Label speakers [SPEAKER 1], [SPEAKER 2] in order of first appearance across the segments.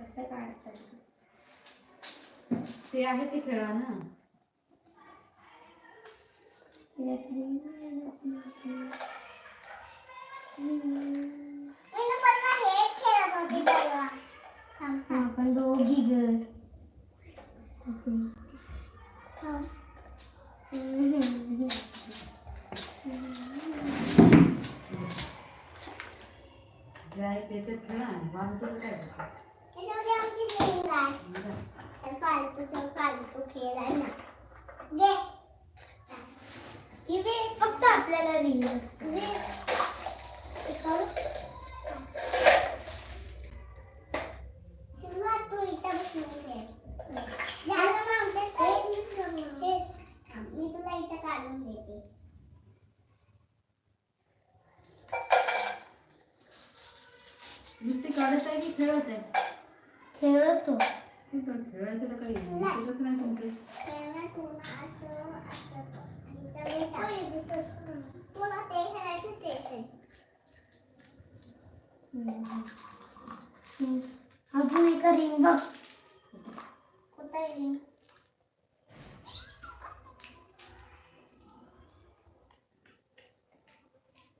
[SPEAKER 1] कसं काढतात
[SPEAKER 2] ते आहे ते खेळा ना.
[SPEAKER 1] आपण दोघी ग.
[SPEAKER 2] जे आहे त्याच्यात खेळा बांधतो काय
[SPEAKER 3] गेम आहे फालतूचा फालतू खेळ आहे ना. दे
[SPEAKER 1] इवे फक्त आपल्याला रिंग
[SPEAKER 3] दे इकडं. सुरुवात तू इथं बसून खेळ. झालं मग आमचं ते. हे, मी तुला इथं काढून देते
[SPEAKER 2] नुसती काढत आहे की खेळत आहे
[SPEAKER 1] खेळतो
[SPEAKER 2] हे पण खेळायचं तर काही दिसतच नाही तुमचे
[SPEAKER 3] तेव्हा तुला असं असं कर. आणि इथं बेटा. तुला ते खेळायचं ते खेळ
[SPEAKER 1] अजून एक रिंग बघ
[SPEAKER 3] कुठं येईल
[SPEAKER 1] हे घे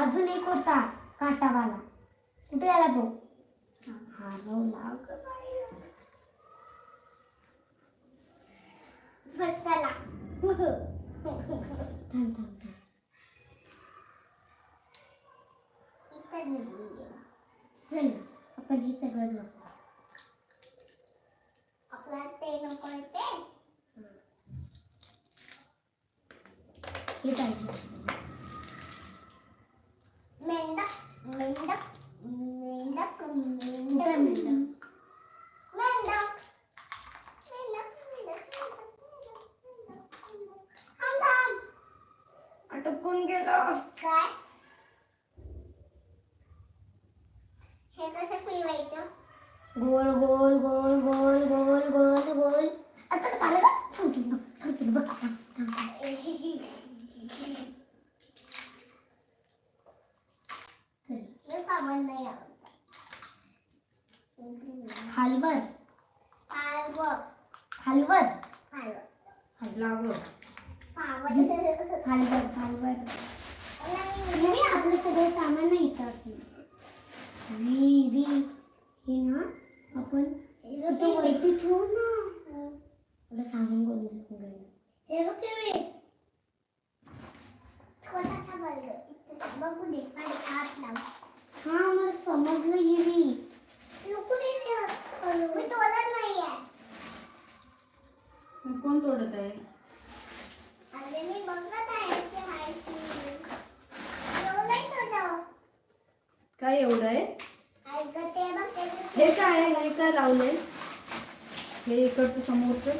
[SPEAKER 3] अजून
[SPEAKER 1] एक होता काटावाला. कुठे आला तो? हरवला.
[SPEAKER 3] बसाला
[SPEAKER 1] थांब थांब थांब. चल आपण हे सगळं
[SPEAKER 3] आपल्याला ते नको ते.
[SPEAKER 1] हे पाहिजे
[SPEAKER 3] मेंढक मेंढक मेंढक
[SPEAKER 1] कुठं
[SPEAKER 3] मेंढक
[SPEAKER 1] आहे मेंढक?
[SPEAKER 3] मेंढक मेंढक मेंढक मेंढक थांब थांब
[SPEAKER 1] अटकून गेलं
[SPEAKER 3] काय हे कसं फिरवायचं
[SPEAKER 1] गोल गोल गोल गोल गोल गोल गोल आता चालेल का थांबतील बघ थांबतील बघ थांब, थांब, थांब. चल
[SPEAKER 3] हे पावन नाही आवडत
[SPEAKER 1] हलवर
[SPEAKER 3] पाव
[SPEAKER 1] हलवर
[SPEAKER 3] पाव
[SPEAKER 2] लागलं
[SPEAKER 3] पावन
[SPEAKER 1] हलवर हलवर मी आपलं सगळं सामान नाही इथं वी हे ना आपण वरती ठेवू ना. सामान गोल गोल
[SPEAKER 3] हे बघ केवी छोटासा बल्ब बघू दे. लाव.
[SPEAKER 1] हा मला समजलं
[SPEAKER 3] दे ते हात. मी तोलत नाहीये.
[SPEAKER 2] मग कोण तोडत आहे?
[SPEAKER 3] अरे मी बघत आहे ते आहे की.
[SPEAKER 2] काय एवढं आहे?
[SPEAKER 3] ते
[SPEAKER 2] हे काय आहे हे काय लावलंय हे इकडचं समोरचं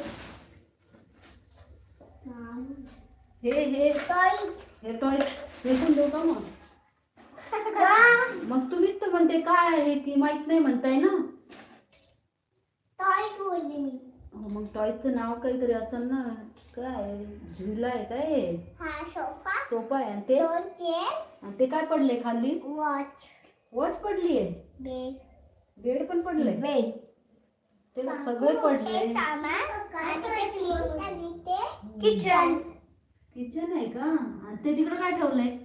[SPEAKER 2] हे हे. हे टॉय फेकून देऊ का मग? मग तुम्हीच तर म्हणते काय आहे की माहीत नाही म्हणताय ना? मग टॉयचं नाव काहीतरी असेल ना काय? झुला आहे काय हे?
[SPEAKER 3] हा सोफा.
[SPEAKER 2] सोफा आहे. आणि ते? ते काय पडले खाली?
[SPEAKER 3] वॉच
[SPEAKER 2] वॉच पडली आहे.
[SPEAKER 3] बेड.
[SPEAKER 2] बेड पण पडले
[SPEAKER 1] बेड.
[SPEAKER 2] ते सगळे पडले.
[SPEAKER 1] किचन
[SPEAKER 2] किचन आहे का? आणि ते तिकडे काय ठेवलंय?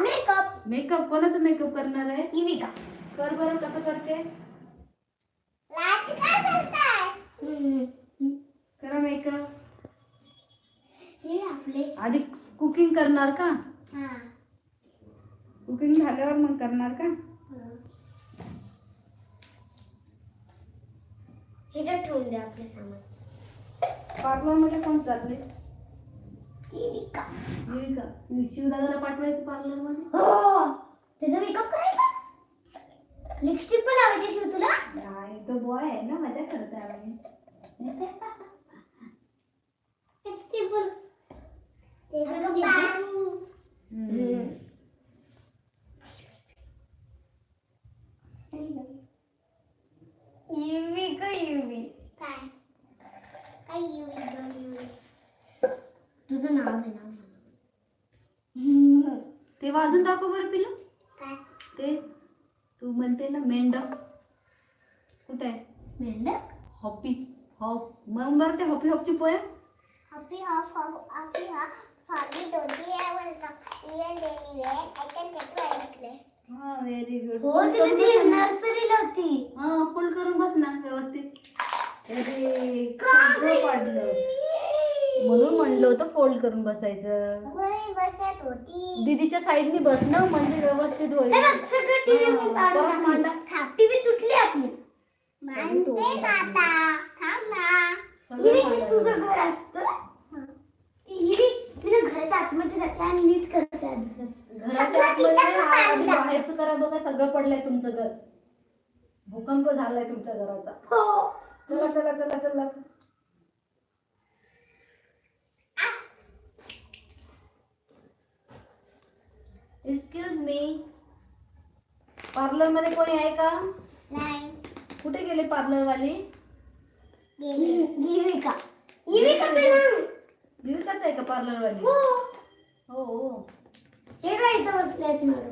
[SPEAKER 1] मेकअप
[SPEAKER 2] मेकअप कोणाचा मेकअप करणार आहे?
[SPEAKER 1] इविका
[SPEAKER 2] कर बरं कसं करतेस?
[SPEAKER 3] करताय?
[SPEAKER 2] करा मेकअप
[SPEAKER 1] हे आपले.
[SPEAKER 2] आधी कुकिंग करणार का?
[SPEAKER 3] हा.
[SPEAKER 2] कुकिंग झाल्यावर मग करणार का?
[SPEAKER 1] ह्याच्यात ठेवून द्या आपले सामान.
[SPEAKER 2] पार्लरमध्ये कोण चालले
[SPEAKER 1] इविका
[SPEAKER 2] येईल का शिवदादाला पाठवायचं पार्लरमध्ये?
[SPEAKER 1] हो. त्याचा मेकअप करायचा? लिपस्टिक पण लावायची शिव तुला?
[SPEAKER 2] काय तो बॉय आहे ना मजा करता आम्ही.
[SPEAKER 1] लिपस्टिक पण
[SPEAKER 3] त्याचं
[SPEAKER 2] हम्म.
[SPEAKER 1] इविका इवी
[SPEAKER 3] काय काय यू डोंट यू
[SPEAKER 1] तुझं नाव आहे नाव
[SPEAKER 2] ते वाजून दाखव बरं पिलं
[SPEAKER 3] काय
[SPEAKER 2] ते तू म्हणते ना मेंढ. कुठे आहे?
[SPEAKER 1] मेंढक
[SPEAKER 2] हॉपी हॉप. मग बरं ते Hoppy हॉपची poem.
[SPEAKER 3] Happy half of happy half Fabi don't be able to real anywhere. I
[SPEAKER 2] हा व्हेरी गुड
[SPEAKER 1] हो ती नर्सरीला होती.
[SPEAKER 2] हा फोल्ड करून बस ना व्यवस्थित. अरे सगळं पाडलं म्हणून म्हणलं होतं फोल्ड करून बसायचं.
[SPEAKER 3] बसत होती.
[SPEAKER 2] दीदीच्या साईडनी बस ना म्हणजे व्यवस्थित होईल.
[SPEAKER 1] हे बघ, सगळं
[SPEAKER 2] हा, परत मांडा.
[SPEAKER 1] तुटली आपली.
[SPEAKER 3] मानते ना आता. थांब. ना
[SPEAKER 2] सगळं
[SPEAKER 1] हिरी
[SPEAKER 2] मांडा.
[SPEAKER 1] तुझं घर असतं? ती हिरी तिला घराच्या आतमध्ये जाते आणि नीट करते आधी.
[SPEAKER 2] घराच्या आतमध्ये आधी बाहेरचं करा बघा सगळं पडलंय तुमचं घर. भूकंप झालाय तुमच्या घराचा.
[SPEAKER 1] हो.
[SPEAKER 2] चला चला चला चला. एक्सक्यूज मी पार्लरमध्ये कोणी आहे का?
[SPEAKER 3] नाही.
[SPEAKER 2] कुठे गेले पार्लर वाली
[SPEAKER 3] गेली
[SPEAKER 1] युविकाचं नाव.
[SPEAKER 2] आहे का पार्लर वाली
[SPEAKER 1] हो
[SPEAKER 2] हो. हो
[SPEAKER 1] हे काय इथं बसले आहेत मॅडम?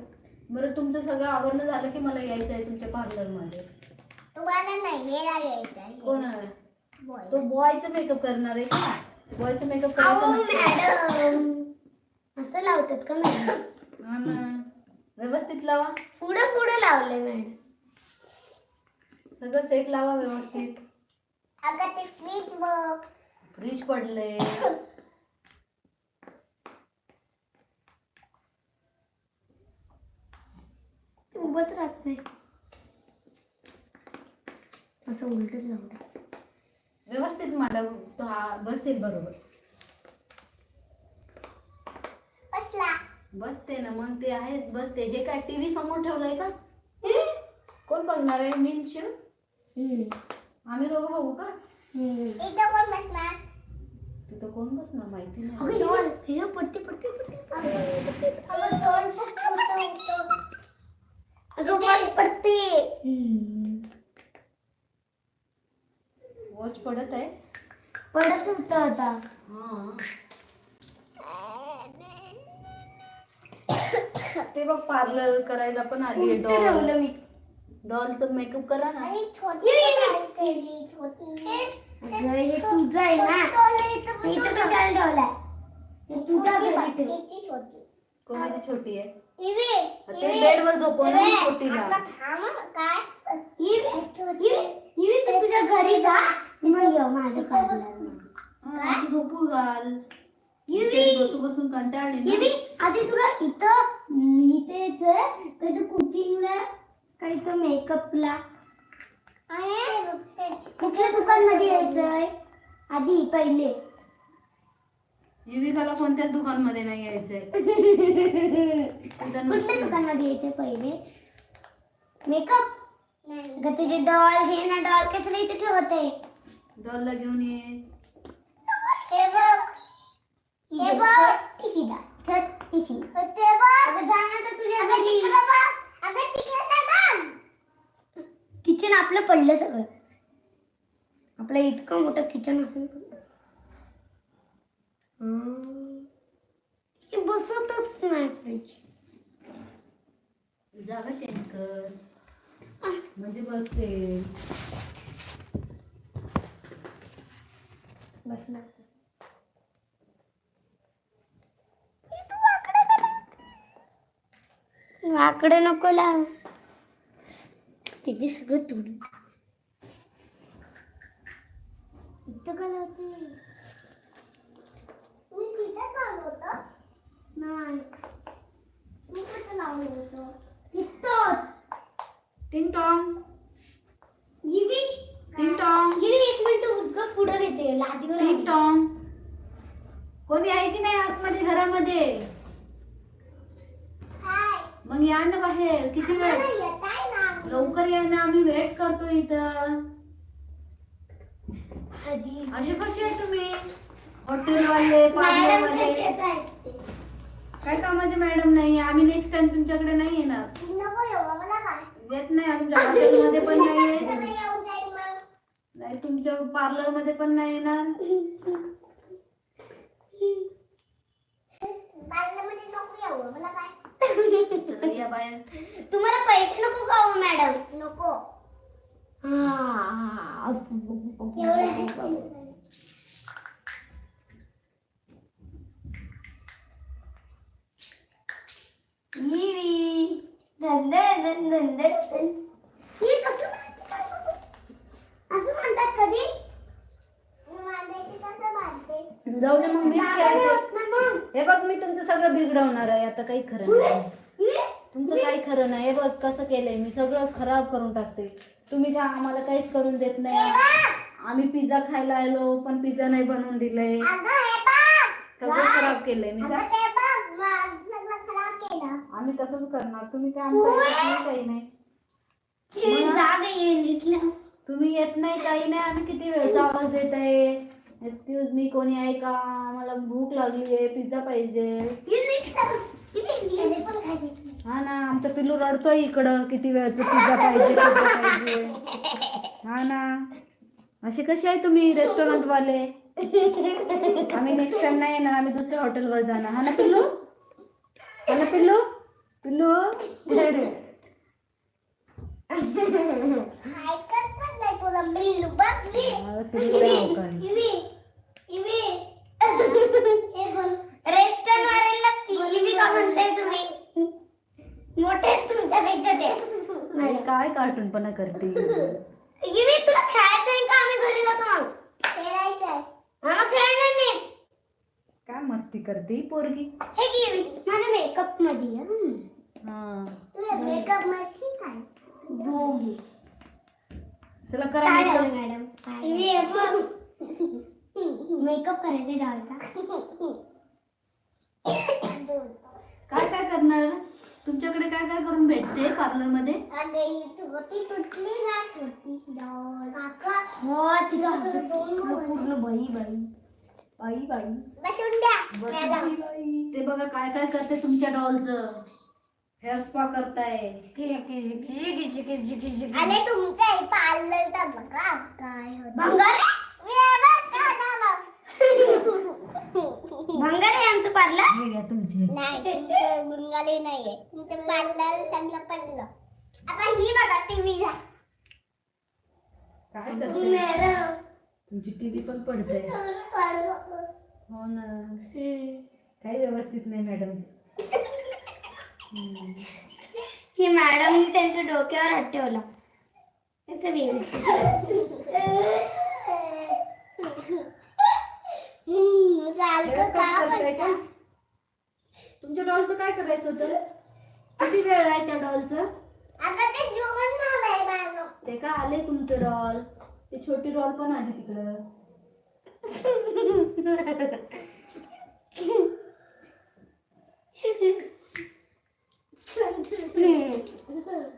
[SPEAKER 2] बरं तुमचं सगळं आवरणं झालं की मला यायचं आहे तुमच्या पार्लरमध्ये
[SPEAKER 3] तुम्हाला नाही हेला घ्यायचं
[SPEAKER 2] कोण आहे
[SPEAKER 3] बोल
[SPEAKER 2] तो बॉयचं मेकअप करणार आहे का? बॉयचं मेकअप
[SPEAKER 1] अहो
[SPEAKER 2] करायचं नसतं.
[SPEAKER 1] मॅडम. असं लावतात का मॅडम?
[SPEAKER 2] हा ना. व्यवस्थित लावा.
[SPEAKER 1] पुढं पुढं लावलंय मॅडम.
[SPEAKER 2] सगळं सेट लावा व्यवस्थित.
[SPEAKER 3] अगं ते फ्रीज बघ.
[SPEAKER 2] फ्रीज पडले
[SPEAKER 1] उभत राहत नाही. असं उलटच लावलं
[SPEAKER 2] व्यवस्थित मॅडम तो हा बसेल बरोबर.
[SPEAKER 3] बसला.
[SPEAKER 2] बसते ना मग ते आहेच बसते. हे काय टीव्ही समोर ठेवलंय का? कोण बघणार आहे? शिव आम्ही दोघं बघू का?
[SPEAKER 3] इथं कोण बसणार?
[SPEAKER 2] तिथं कोण बसणार माहिती नाही.
[SPEAKER 1] अगं डॉल हे ना पडते पडते पडते.
[SPEAKER 3] अगं दोन खूप छोटं होतं.
[SPEAKER 1] अगं वॉच पडते.
[SPEAKER 2] वॉच पडत आहे.
[SPEAKER 1] पडत होत आता.
[SPEAKER 2] हा. ते बघ पार्लर करायला पण आली आहे
[SPEAKER 1] उलटं ठेवलं
[SPEAKER 2] डॉल
[SPEAKER 1] मी?
[SPEAKER 2] डॉलचं मेकअप करा ना.
[SPEAKER 3] आणि छोटी केली छोटी.
[SPEAKER 1] अगं हे तुझं आहे ना. हे इथं कशाला ठेवलाय हे तुझा
[SPEAKER 3] छोटी छोटी.
[SPEAKER 2] कोणाची छोटी आहे?
[SPEAKER 3] इवे
[SPEAKER 2] ते बेडवर झोपवून
[SPEAKER 1] तू तुझ्या घरी जा. मग येऊ माझ्या
[SPEAKER 2] झोपू घाल. इथे बसून कंटाळली ना.
[SPEAKER 1] आधी तुला इथं इथे यायचंय काही कुकिंगला काही तर मेकअपला कुठल्या दुकानमध्ये यायचंय? आधी पहिले.
[SPEAKER 2] युविकाला कोणत्याच दुकानमध्ये नाही यायचंय?
[SPEAKER 1] कुठल्या दुकानमध्ये यायचंय पहिले? मेकअप? का त्याचे डॉल हे ना डॉल कशाला इथे ठेवत? आहे
[SPEAKER 2] डॉलला घेऊन ये.
[SPEAKER 3] हे बघ. हे बघ.
[SPEAKER 1] तिशिदा छत तिशी.
[SPEAKER 3] ते बघ.
[SPEAKER 1] अगं जा ना तर तुझ्या
[SPEAKER 3] अगं
[SPEAKER 1] घरी.
[SPEAKER 3] तिकडं बघ. अगं तिकडं बघ
[SPEAKER 1] किचन आपलं पडलं सगळं. आपलं इतकं मोठं किचन असून पण- हम्म. हे बसतच नाही फ्रीज
[SPEAKER 2] जागा चेंज कर म्हणजे बसेल
[SPEAKER 1] बसणार वाकडं नको लाव तिथे सगळं तुड इथं का लावते
[SPEAKER 3] मी तिथं लावलं होतं
[SPEAKER 1] नाही.
[SPEAKER 3] तू कुठं लावलं होतं?
[SPEAKER 1] तिथं
[SPEAKER 2] टिंग टॉंग
[SPEAKER 1] इवी?
[SPEAKER 2] टिंग टॉंग
[SPEAKER 1] इवी एक मिनिट उद्ग पुढं घेते. लादीवर
[SPEAKER 2] टिंग कोणी आहे की नाही आतमध्ये घरामध्ये? मग या ना बाहेर. किती वेळ? लवकर या ना. आम्ही वेट करतो इथं. असे कसे आहे तुम्ही? हॉटेलवाले पार्लर काय कामाचे मॅडम नाही आम्ही नेक्स्ट टाइम तुमच्याकडे नाही येणार.
[SPEAKER 3] नको येऊ मला काय?
[SPEAKER 2] येत नाही तुमच्या हॉटेलमध्ये पण नाही येत.
[SPEAKER 3] सगळं येऊन जाईल मग.
[SPEAKER 2] नाही तुमच्या पार्लरमध्ये पण नाही येणार.
[SPEAKER 3] बाजूमध्ये नको येऊ मला काय?
[SPEAKER 2] चला या बाहेर.
[SPEAKER 1] तुम्हाला पैसे नको खाऊ मॅडम?
[SPEAKER 3] नको.
[SPEAKER 1] हा.
[SPEAKER 3] एवढं आहे. हे कसं? असं म्हणतात कधी?
[SPEAKER 2] जाऊ दे मग मीच खेळते
[SPEAKER 1] मग.
[SPEAKER 2] हे बघ मी तुमचं सगळं बिघडवणार आहे. आता काही खरं नाही? तुमचं काही खरं नाही. हे बघ कसं केलंय. मी सगळं खराब करून टाकते. तुम्ही काय आम्हाला काहीच करून देत नाही. आम्ही पिझ्झा खायला आलो पण पिझ्झा नाही बनवून दिलंय.
[SPEAKER 3] हे
[SPEAKER 2] सगळं खराब केलंय मी
[SPEAKER 3] अगं
[SPEAKER 2] जा-
[SPEAKER 3] ते बघ माझं सगळं खराब केलं
[SPEAKER 2] आम्ही तसंच करणार. तुम्ही काय आमचं काही नाही. तुम्ही येत नाही काही नाही. आम्ही किती वेळचा आवाज देत आहे एक्सक्यूज मी कोणी आहे का? मला भूक लागली आहे पिझ्झा पाहिजे.
[SPEAKER 1] हे
[SPEAKER 2] हा ना आमचा पिल्लू रडतोय इकडं. किती वेळचं पिझ्झा पाहिजे पिझ्झा पाहिजे. हा ना. असे कसे आहे तुम्ही रेस्टॉरंट वाले आम्ही नेक्स्ट टाइम नाही येणार आम्ही दुसऱ्या हॉटेलवर जाणार. हा ना पिल्लू? हा ना पिल्लू? पिल्लू
[SPEAKER 3] ऐकत पण नाही तुला बघ मी
[SPEAKER 2] पिल्लू लय अवकाळी.
[SPEAKER 3] इवी इवी हे बोल
[SPEAKER 1] रेस्टॉरंट इवी का म्हणताय तुम्ही मोठे आहेत तुमच्यापेक्षा ते
[SPEAKER 2] नाही काय कार्टूनपणा करते?
[SPEAKER 1] इवी तुला खेळायचं आहे का आम्ही घरी जातो मग
[SPEAKER 3] खेळायचंय
[SPEAKER 1] मला खेळणार नाही
[SPEAKER 2] काय मस्ती करते पोरगी?
[SPEAKER 1] हे की इवी माझ्या
[SPEAKER 2] मेकअपमध्ये
[SPEAKER 3] तुला ब्रेकअप माहिती काय
[SPEAKER 1] दोघी.
[SPEAKER 2] चला करा
[SPEAKER 1] मॅडम. मेकअप. करायचे
[SPEAKER 2] काय काय करणार? तुमच्याकडे काय काय करून भेटते
[SPEAKER 3] पार्लरमध्ये ही
[SPEAKER 1] हो बाई बाई. बाई बाई.
[SPEAKER 2] ते बघा काय काय करते तुमच्या डॉलचं. हेअर स्पा करताय.
[SPEAKER 3] आले तुमच्या पार्लर तर बघा काय होतं.
[SPEAKER 1] भंगार. भंगार आहे आमचं पार्लर?
[SPEAKER 2] हे घ्या तुमचे.
[SPEAKER 3] नाही तुमचं बंगाली नाहीये. तुमचं पार्लर सगळं पडलं. आता ही बघा टीव्हीला.
[SPEAKER 2] काय करते
[SPEAKER 3] मॅडम.
[SPEAKER 2] तुमची टीव्ही पण पडते हो ना. काही व्यवस्थित नाही मॅडम.
[SPEAKER 1] ही मॅडमनी त्यांच्या डोक्यावर हात ठेवला. त्याचं
[SPEAKER 3] का?
[SPEAKER 2] तुमच्या डॉलचं काय करायचं होतं? किती वेळ आहे त्या डॉलचं
[SPEAKER 3] ते
[SPEAKER 2] का आले तुमचं डॉल ते छोटी डॉल पण आली तिकडं.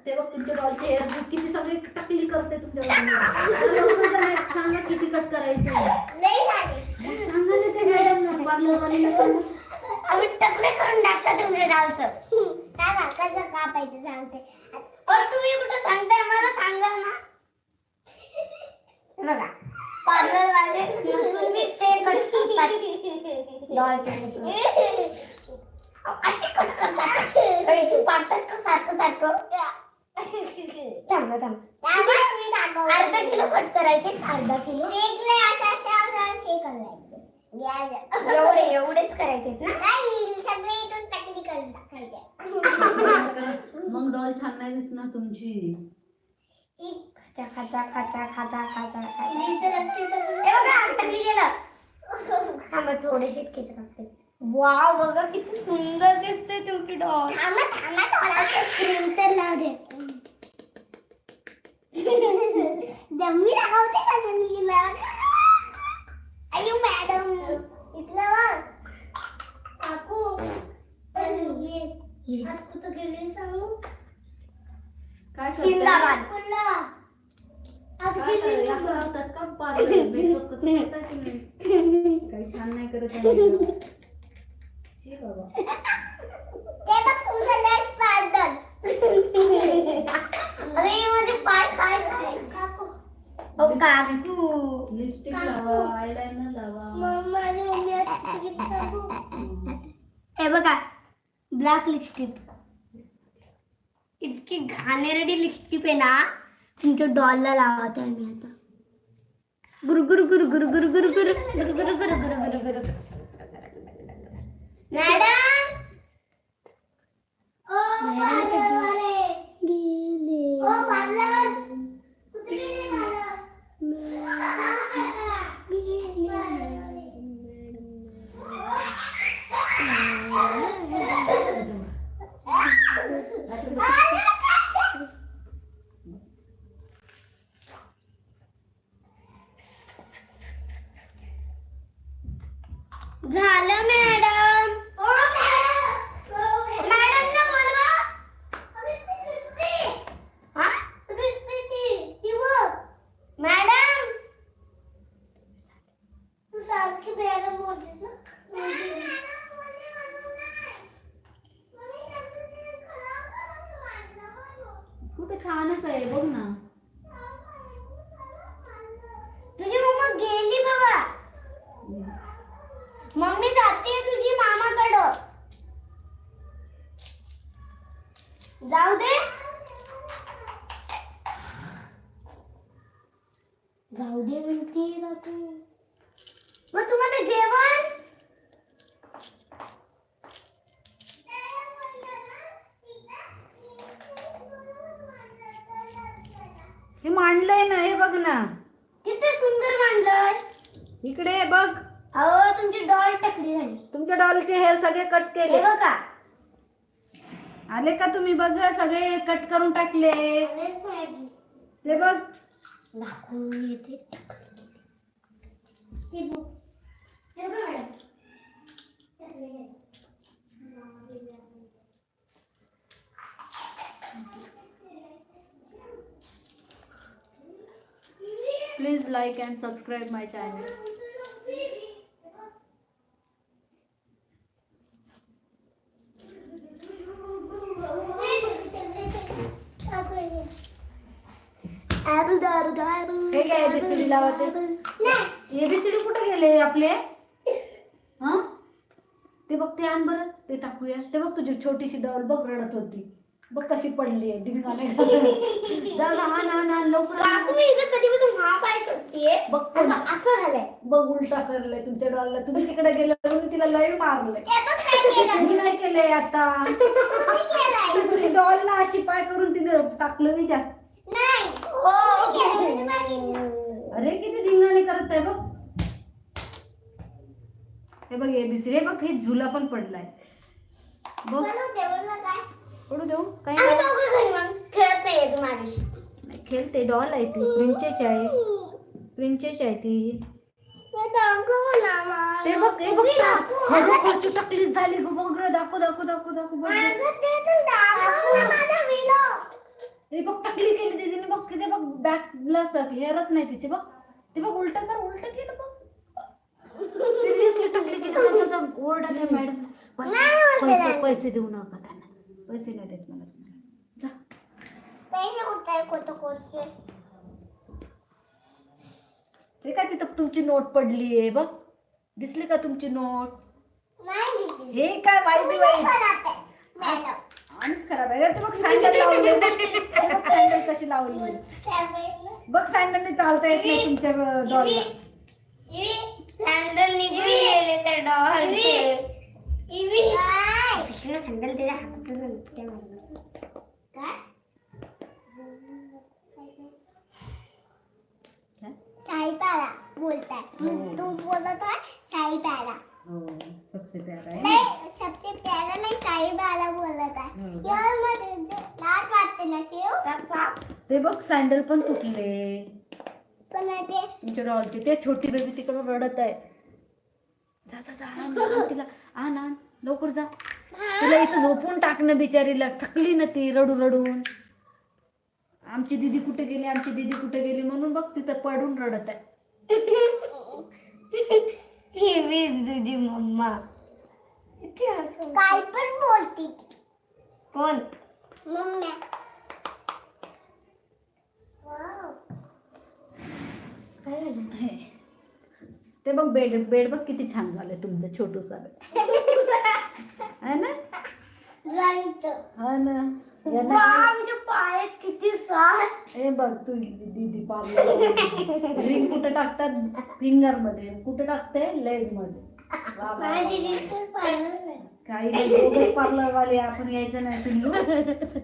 [SPEAKER 2] ते बघ तुमच्या डॉलचे हेअर किती सगळी टकली करते तुमच्या सांगा किती कट करायचं.
[SPEAKER 3] लई झाले.
[SPEAKER 2] सांगा ना ते मॅडम पार्लर वालीला.
[SPEAKER 1] आम्ही टकले करून टाकता तुमच्या डालचं.
[SPEAKER 3] काय बा कसं कापायचं सांगते.
[SPEAKER 1] पण तुम्ही कुठं सांगताय? मला सांगा ना. हे बघा पार्लर वाले नसून मी ते कट करतात. डॉलचे असे कट करतात. कैची पाडतात का सारखं सारखं? थांबा. अर्धा किलो कट करायचे अर्धा किलो?
[SPEAKER 3] शेकले असं असं.
[SPEAKER 1] एवढे एवढेच करायचे ना?
[SPEAKER 3] नाही सगळे इथून टकली करून टाकायचे.
[SPEAKER 2] मग डॉल छान नाही दिसणार तुमची.
[SPEAKER 1] खाचा खाचा खाचा खाचा खाचा खाचा. हे बघा अटकली गेलं. थांबा थोडेसे कापते वाव बघा किती सुंदर दिसते तुमची डॉल
[SPEAKER 3] थांबा थांबा थोडा क्रीम तर लाव दे. दम्मी राहते का मॅडम? अयो मॅडम. इथलं बघ. काकू. तर गेली सांगू.
[SPEAKER 2] काय
[SPEAKER 3] कुल्ला आज गेली?
[SPEAKER 2] असं का? कसं काही छान नाही करत
[SPEAKER 3] ते बघ तुमचं लेस पार्लर
[SPEAKER 1] अरे हे माझे पाय
[SPEAKER 3] काकू.
[SPEAKER 1] ओ काकू.
[SPEAKER 2] लिपस्टिक लावा आयलाइनर लावा.
[SPEAKER 3] मग माझी मम्मी असते की काकू.
[SPEAKER 1] हे बघा ब्लॅक लिपस्टिक इतकी घाणेरडी लिपस्टिक आहे ना तुमच्या डॉलला लावत आहे मी आता. गुरु गुरु गुरु गुरु गुरु गुरु गुरु गुरु गुरु गुरु गुरु गुरु गुरु मॅडम? गेले.
[SPEAKER 2] కానీసాయి బొగ్నా लागते बघा. आले का तुम्ही बघ सगळे कट करून टाकले. ते बघ.
[SPEAKER 1] दाखवून येते. ते बघ.
[SPEAKER 2] Please like and subscribe my channel हे काय ABCD लावते? एबीसीडी कुठे गेले आपले? हा? ते बघ ते आण बरं ते टाकूया. ते बघ तुझी छोटीशी डॉल बघ रडत होती. बघ कशी पडली आहे. जा आण आण लवकर आण.
[SPEAKER 1] काकू मी इथं कधीपासून हा पाय सोडतीये
[SPEAKER 2] बघ
[SPEAKER 1] आता असं झालंय
[SPEAKER 2] बघ उलटा करलाय तुमच्या डॉलला तुम्ही तिकडे गेले म्हणून तिला लय मारलंय
[SPEAKER 1] आता काय केलं?
[SPEAKER 2] तुम्ही नाही केलंय आता
[SPEAKER 1] तुम्ही केलंय.
[SPEAKER 2] तुझी डॉल ना अशी पाय करून तिने टाकलं विचार
[SPEAKER 1] नाही. हो. मी.
[SPEAKER 2] अरे किती धिंगाणे करत आहे बघ हे बघ एबीसी हे बघ हे झुला पण पडलाय बघ
[SPEAKER 1] मला तेवढं काय?
[SPEAKER 2] पडू देऊ? काही नाही.
[SPEAKER 1] तू माझ्याशी.
[SPEAKER 2] खेळते. डॉल आहे ती. प्रिन्सेस आहे. प्रिन्सेस आहे ती. ते बघ हे बघ. खरोखरची झाली गो. बघ दाखव दाखव दाखव दाखव. बघ
[SPEAKER 1] ते
[SPEAKER 2] बघ टकली केली दीदीने बघ ते बघ बॅक बॅकला हेअरच नाही तिची बघ. ते बघ उलट कर उलट केलं बघ. सिरियसली टकली केली. ओरडा मॅडम पैसे देऊ नका. पैसे नाही देत मला तुम्हाला. जा
[SPEAKER 1] पैसे कुठे आहे कोणतं कोर्सचे?
[SPEAKER 2] ते काय तिथं तुमची नोट पडली आहे बघ दिसली का तुमची नोट
[SPEAKER 1] नाही दिसली.
[SPEAKER 2] हे काय वाईट
[SPEAKER 1] तुम्ही
[SPEAKER 2] वाईट
[SPEAKER 1] नाही करत आहे. मॅडम.
[SPEAKER 2] आणच खराब आहे ते बघ सँडल लावले बघ सँडल कशी लावली बघ सँडलने चालता येत नाही तुमच्या डॉलला
[SPEAKER 1] सँडल निघून गेले तर डॉलचे कृष्ण सँडल त्याच्या हातातच. काय
[SPEAKER 3] बोलताय. तू बोलत आहे साईपाला
[SPEAKER 2] हो सबसे प्यारा आहे
[SPEAKER 3] नाही सबसे प्यारा नाही साईबाला बोलत आहे
[SPEAKER 2] हो.
[SPEAKER 3] यारमध्ये लाट वाटते ना शिव
[SPEAKER 2] ते बघ सँडल पण तुटले
[SPEAKER 3] पण ते
[SPEAKER 2] तुमच्या डॉलचे ते छोटी बेबी तिकडं रडत आहे जा जा जा आण, आण तिला आण आण लवकर जा तिला इथं झोपून टाकणं बिचारीला. थकली ना ती रडू रडून. आमची दीदी कुठे गेली? आमची दीदी कुठे गेली? म्हणून बघ तिथं पडून रडत आहे.
[SPEAKER 1] ही वीज तुझी मम्मा. किती हसू
[SPEAKER 3] काय पण बोलती. ती.
[SPEAKER 1] कोण?
[SPEAKER 3] मम्मी.
[SPEAKER 1] काय झालं?
[SPEAKER 2] हे. ते बघ बेड बेड बघ किती छान झालं तुमचं छोटूसा बेड है ना?
[SPEAKER 3] ड्रॉइंगचं
[SPEAKER 2] हा ना? यांना
[SPEAKER 1] आमच्या पायात किती
[SPEAKER 2] हे बघ तू दीदी पार्लर रिंग कुठे टाकतात? फिंगरमध्ये. कुठे टाकते लेगमध्ये. वा, वा, वा. काही नाही पार्लर वाले आपण यायचं नाही पिल्लू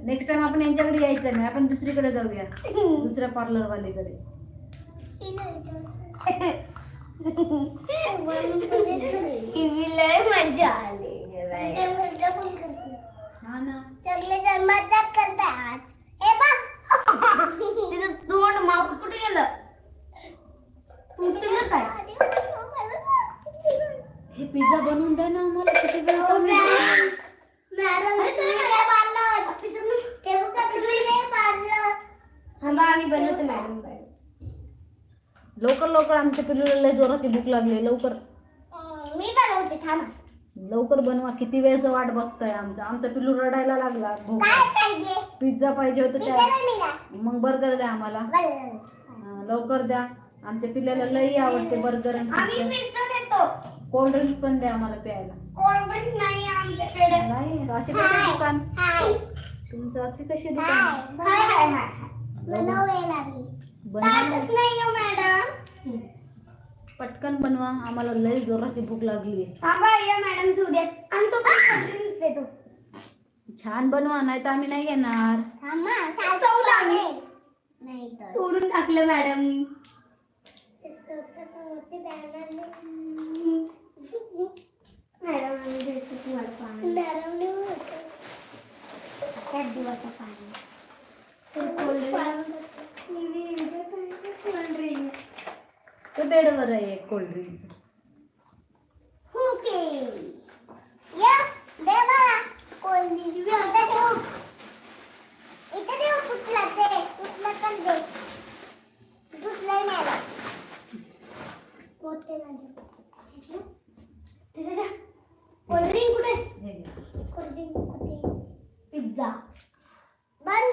[SPEAKER 2] नेक्स्ट टाइम आपण यांच्याकडे यायचं नाही आपण दुसरीकडे जाऊया. दुसऱ्या पार्लर वालेकडे
[SPEAKER 1] टीव्ही लय मजा आली.
[SPEAKER 2] हा ना.
[SPEAKER 3] सगळे जण मजाक करतात हे बघ.
[SPEAKER 1] तिचं तोंड माऊस कुठे गेलं? तुटलं काय?
[SPEAKER 2] हे पिझ्झा बनवून द्या ना आम्हाला. किती वेळ चालू आहे?
[SPEAKER 3] मॅडम तुम्ही काय पाडलं ते बघा तुम्ही काय पाडलं
[SPEAKER 1] बा आम्ही बनवतो मॅडम
[SPEAKER 2] लवकर लवकर. आमच्या पिल्लूला लय जोराची भूक लागली लवकर.
[SPEAKER 3] मी बनवते थांबा.
[SPEAKER 2] लवकर बनवा किती वेळचं वाट बघताय आमचा? आमचा पिल्लू रडायला लागला. पिझ्झा पाहिजे? होतं त्या मग बर्गर द्या आम्हाला. लवकर द्या. आमच्या पिल्ल्याला लई आवडते बर्गर कोल्ड ड्रिंक्स पण द्या आम्हाला प्यायला.
[SPEAKER 1] नाही
[SPEAKER 2] कसे दुकान? तुमचं असे कसे दुकान?
[SPEAKER 3] बनवेल
[SPEAKER 1] हो मॅडम.
[SPEAKER 2] पटकन बनवा आम्हाला लई जोराची भूक लागली
[SPEAKER 1] थांबा या मॅडम तू द्या आणि तो पण कोल्ड ड्रिंक्स देतो.
[SPEAKER 2] छान बनवा नाही तर आम्ही नाही येणार.
[SPEAKER 3] थांबा
[SPEAKER 1] सवला
[SPEAKER 3] सासू
[SPEAKER 1] आम्ही.
[SPEAKER 3] नाही तर.
[SPEAKER 1] तोडून टाकलं मॅडम
[SPEAKER 3] स्वतःच मोठी बॅनर
[SPEAKER 1] मॅडम आम्ही देतो तुम्हाला पाणी.
[SPEAKER 3] मॅडम
[SPEAKER 1] त्यात दिवसा पाणी. Cold drink.
[SPEAKER 3] तो पेड़ हो रहा है कोल्ड ड्रिंक्स
[SPEAKER 1] कोल्ड ड्रिंक कुठे
[SPEAKER 2] पिझ्झा